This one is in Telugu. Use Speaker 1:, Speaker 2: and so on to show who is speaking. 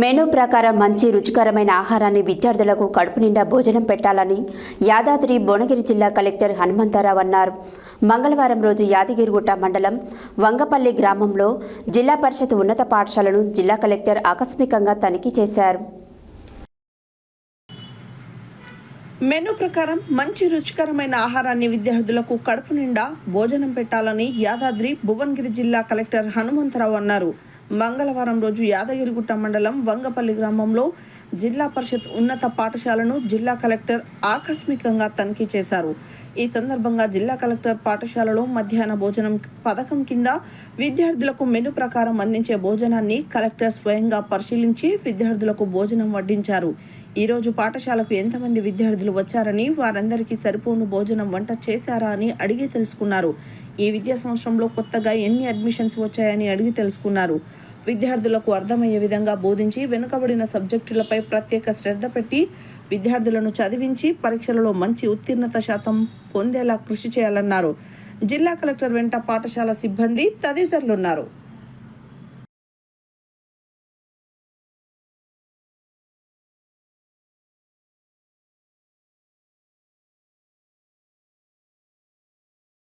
Speaker 1: మెనూ ప్రకారం మంచి రుచికరమైన ఆహారాన్ని విద్యార్థులకు కడుపు నిండా భోజనం పెట్టాలని యాదాద్రి భువనగిరి జిల్లా కలెక్టర్ హనుమంతరావు అన్నారు. మంగళవారం రోజు యాదగిరిగుట్ట మండలం వంగపల్లి గ్రామంలో జిల్లా పరిషత్ ఉన్నత పాఠశాలను జిల్లా కలెక్టర్ ఆకస్మికంగా తనిఖీ చేశారు.
Speaker 2: మెనూ ప్రకారం మంచి రుచికరమైన ఆహారాన్ని విద్యార్థులకు కడుపు నిండా భోజనం పెట్టాలని యాదాద్రి భువనగిరి జిల్లా కలెక్టర్ హనుమంతరావు అన్నారు. మంగళవారం రోజు యాదగిరిగుట్ట మండలం వంగపల్లి గ్రామంలో జిల్లా పరిషత్ ఉన్నత పాఠశాలను జిల్లా కలెక్టర్ ఆకస్మికంగా తనిఖీ చేశారు. ఈ సందర్భంగా జిల్లా కలెక్టర్ పాఠశాలలో మధ్యాహ్న భోజనం పథకం కింద విద్యార్థులకు మెను ప్రకారం అందించే భోజనాన్ని కలెక్టర్ స్వయంగా పరిశీలించి విద్యార్థులకు భోజనం వడ్డించారు. ఈ రోజు పాఠశాలకు ఎంతమంది విద్యార్థులు వచ్చారని వారందరికీ సరిపోను భోజనం వంట చేశారా అని అడిగి తెలుసుకున్నారు. ఈ విద్యా సంవత్సరంలో కొత్తగా ఎన్ని అడ్మిషన్స్ వచ్చాయని అడిగి తెలుసుకున్నారు. విద్యార్థులకు అర్థమయ్యే విధంగా బోధించి వెనుకబడిన సబ్జెక్టులపై ప్రత్యేక శ్రద్ధ పెట్టి విద్యార్థులను చదివించి పరీక్షలలో మంచి ఉత్తీర్ణత శాతం పొందేలా కృషి చేయాలన్నారు. జిల్లా కలెక్టర్ వెంట పాఠశాల సిబ్బంది తదితరులున్నారు.